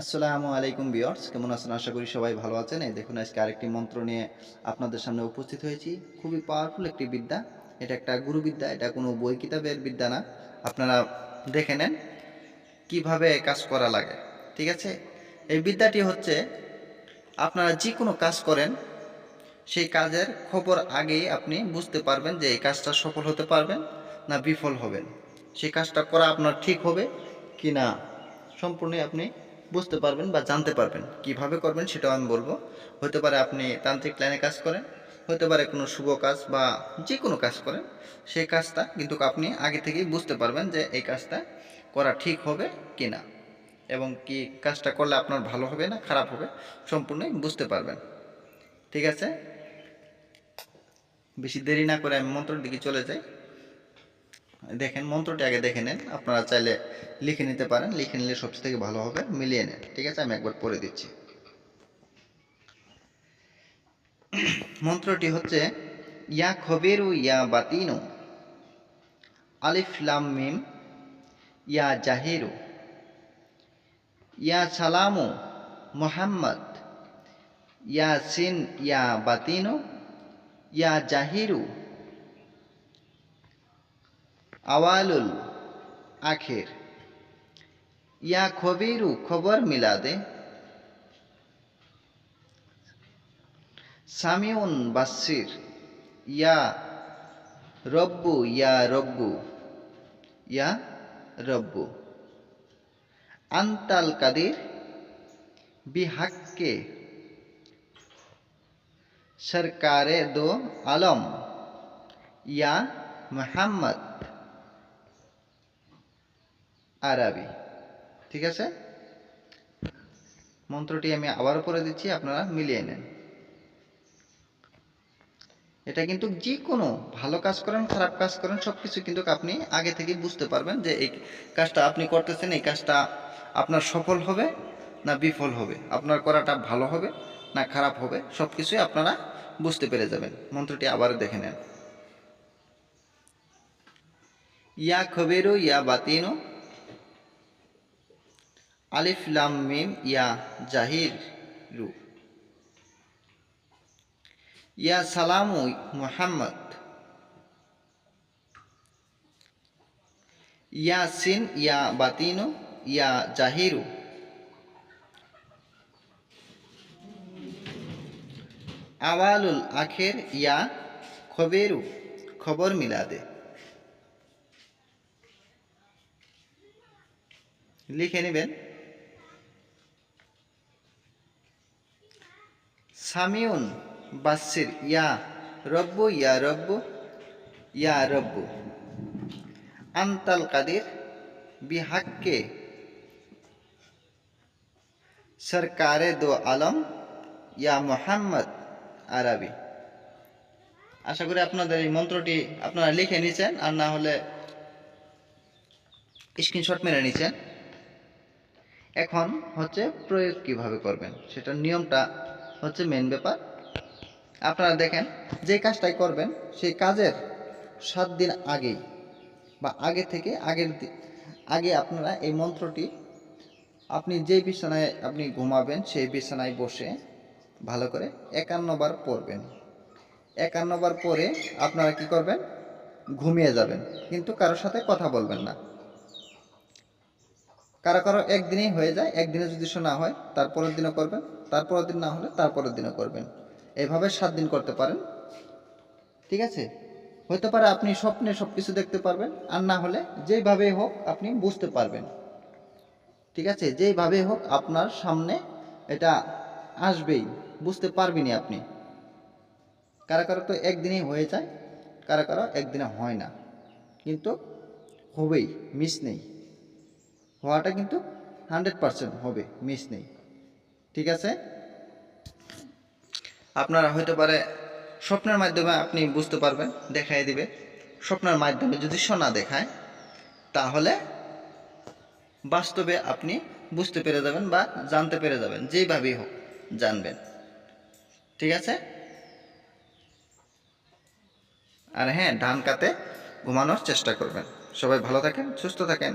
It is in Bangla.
আসসালামু আলাইকুম বিয়ার্স কেমন আছেন? আশা করি সবাই ভালো আছেন। এই দেখুন, আজকে আরেকটি মন্ত্র নিয়ে আপনাদের সামনে উপস্থিত হয়েছি। খুবই পাওয়ারফুল একটি বিদ্যা। এটা একটা গুরুবিদ্যা, এটা কোনো বই কিতাবের বিদ্যা না। আপনারা দেখে নেন কীভাবে কাজ করা লাগে, ঠিক আছে? এই বিদ্যাটি হচ্ছে, আপনারা যে কোনো কাজ করেন, সেই কাজের খবর আগেই আপনি বুঝতে পারবেন যে এই কাজটা সফল হতে পারবেন না বিফল হবেন। সেই কাজটা করা আপনার ঠিক হবে কি না সম্পূর্ণই আপনি বুঝতে পারবেন বা জানতে পারবেন। কীভাবে করবেন সেটাও আমি বলব। হতে পারে আপনি তান্ত্রিক লাইনে কাজ করেন, হতে পারে কোনো শুভ কাজ বা যে কোনো কাজ করেন, সেই কাজটা কিন্তু আপনি আগে থেকেই বুঝতে পারবেন যে এই কাজটা করা ঠিক হবে কি না এবং কি কাজটা করলে আপনার ভালো হবে না খারাপ হবে, সম্পূর্ণই বুঝতে পারবেন। ঠিক আছে? বেশি দেরি না করে আমি মন্ত্রের দিকে চলে যাই। দেখেন, মন্ত্রটি আগে দেখে নেন। আপনারা চাইলে লিখে নিতে পারেন। লিখে নিলে সবচেয়ে থেকে ভালো হবে। মিলিয়ে নেন। ঠিক আছে? আমি একবার পড়ে দিচ্ছি। মন্ত্রটি হচ্ছে, ইয়া খবেরু ইয়া বাতিনু। আলিফ লাম মিম। ইয়া জাহিরু। ইয়া সালামু মোহাম্মদ। ইয়া সিন ইয়া বাতিনু। ইয়া জাহিরু। আওয়ালুল আখের। ইয়া খবিরু খবর মিলা দে সামিউন বাসির ইয়া রব্বু ইয়া রব্বু। ইয়া রব্বু। আন্তাল কাদির বিহাক্কে। সরকারে দো আলম। ইয়া মোহাম্মদ। আরবি। ঠিক আছে? মন্ত্রটি আমি আবারও পড়ে দিচ্ছি, আপনারা মিলিয়ে নেন। এটা কিন্তু যে কোনো ভালো কাজ করেন, খারাপ কাজ করেন সব কিছু কিন্তু আপনি আগে থেকেই বুঝতে পারবেন যে এই কাজটা আপনি করতেছেন, এই কাজটা আপনার সফল হবে না বিফল হবে? আপনার করাটা ভালো হবে না খারাপ হবে? সব কিছুই আপনারা বুঝতে পেরে যাবেন। মন্ত্রটি আবার দেখে নেন। ইয়া খবেরো, ইয়া বাতিনো আলিফ লাম মিম ইয়া জাহির রু। ইয়া সালামু মুহাম্মদ। ইয়া সিন, ইয়া বাতিনু, ইয়া জাহিরু। আওয়ালুল আখের, ইয়া খবেরু, খবর মিলা দে লিখে নেবেন। সামিউন বাসির ইয়া রব্বু ইয়া রব্বু ইয়া রব্বু। আন্তাল কাদির বিহাক্কে সরকারে দো আলম, ইয়া মোহাম্মদ আরবি। আশা করি আপনাদের এই মন্ত্রটি আপনারা লিখে নিছেন, আর না হলে স্ক্রিনশট মেরে নিছেন। এখন হচ্ছে প্রয়োগ কীভাবে করবেন, সেটার নিয়মটা হচ্ছে মেন ব্যাপার। আপনারা দেখেন, যে কাজটাই করবেন, সেই কাজের সাত দিন আগেই বা আগে থেকে আগের আগে আপনারা এই মন্ত্রটি আপনি যে বিছানায় আপনি ঘুমাবেন, সেই বিছানায় বসে ভালো করে একান্নবার পড়বেন। একান্নবার পরে আপনারা কি করবেন? ঘুমিয়ে যাবেন। কিন্তু কারোর সাথে কথা বলবেন না। কারও কারও একদিনেই হয়ে যায়, একদিনে যদি শোনা হয় তারপরের দিনও করবেন তারপরের দিন না হলে তারপরের দিনও করবেন। এভাবে সাত দিন করতে পারেন। ঠিক আছে? হতে পারে আপনি স্বপ্নে সব কিছু দেখতে পারবেন, আর না হলে যেইভাবে হোক আপনি বুঝতে পারবেন। ঠিক আছে? যেইভাবে হোক আপনার সামনে এটা আসবেই, বুঝতে পারবেনই আপনি। কারও কারও তো একদিনেই হয়ে যায়, কারও কারও একদিনে হয় না। কিন্তু হবেই, মিস নেই। হওয়াটা কিন্তু হান্ড্রেড পারসেন্ট হবে, মিস নেই। ঠিক আছে? আপনারা হতে পারে স্বপ্নের মাধ্যমে আপনি বুঝতে পারবেন দেখাই দিবে। স্বপ্নের মাধ্যমে যদি সোনা দেখায়, তাহলে বাস্তবে আপনি বুঝতে পেরে যাবেন বা জানতে পেরে যাবেন, যেইভাবেই হোক জানবেন। ঠিক আছে? আর হ্যাঁ ধান কাতে ঘুমানোর চেষ্টা করবেন। সবাই ভালো থাকেন, সুস্থ থাকেন।